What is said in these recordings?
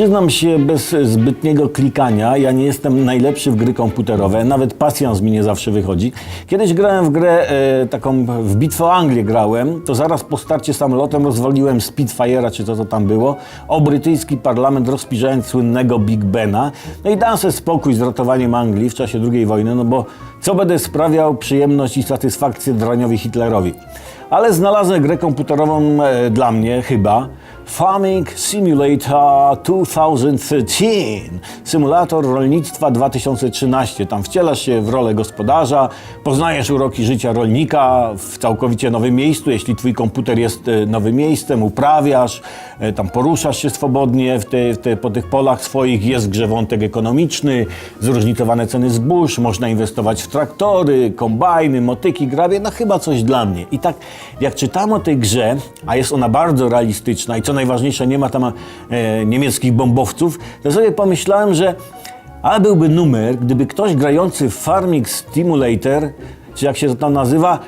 Przyznam się bez zbytniego klikania, ja nie jestem najlepszy w gry komputerowe, nawet pasjans mi nie zawsze wychodzi. Kiedyś grałem w grę e, taką, w Bitwę o Anglię grałem, to zaraz po starcie samolotem rozwaliłem Spitfire'a, czy co to tam było, o brytyjski parlament rozpiżając słynnego Big Bena. No i dałem sobie spokój z ratowaniem Anglii w czasie II wojny, no bo co będę sprawiał przyjemność i satysfakcję draniowi Hitlerowi. Ale znalazłem grę komputerową e, dla mnie chyba. Farming Simulator 2013. Symulator rolnictwa 2013. Tam wcielasz się w rolę gospodarza, poznajesz uroki życia rolnika w całkowicie nowym miejscu. Jeśli twój komputer jest e, nowym miejscem, uprawiasz, e, tam poruszasz się swobodnie w te, w te, po tych polach swoich. Jest w grze wątek ekonomiczny, zróżnicowane ceny zbóż, można inwestować w traktory, kombajny, motyki, grabie. No chyba coś dla mnie. I tak jak czytam o tej grze, a jest ona bardzo realistyczna i co najważniejsze, nie ma tam e, niemieckich bombowców, to sobie pomyślałem, że ale byłby numer, gdyby ktoś grający w Farming Stimulator, czy jak się to tam nazywa,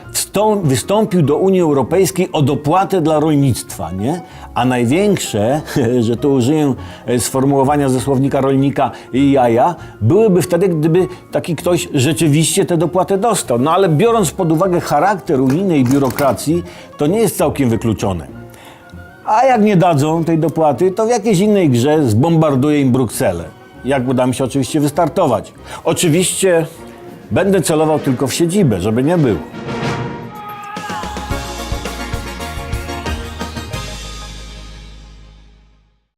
wystąpił do Unii Europejskiej o dopłatę dla rolnictwa, nie? A największe, że tu użyję e, sformułowania ze słownika rolnika i jaja, byłyby wtedy, gdyby taki ktoś rzeczywiście tę dopłatę dostał. No ale biorąc pod uwagę charakter unijnej biurokracji, to nie jest całkiem wykluczone. A jak nie dadzą tej dopłaty, to w jakiejś innej grze zbombarduje im Brukselę. Jak uda mi się oczywiście wystartować. Oczywiście będę celował tylko w siedzibę, żeby nie było.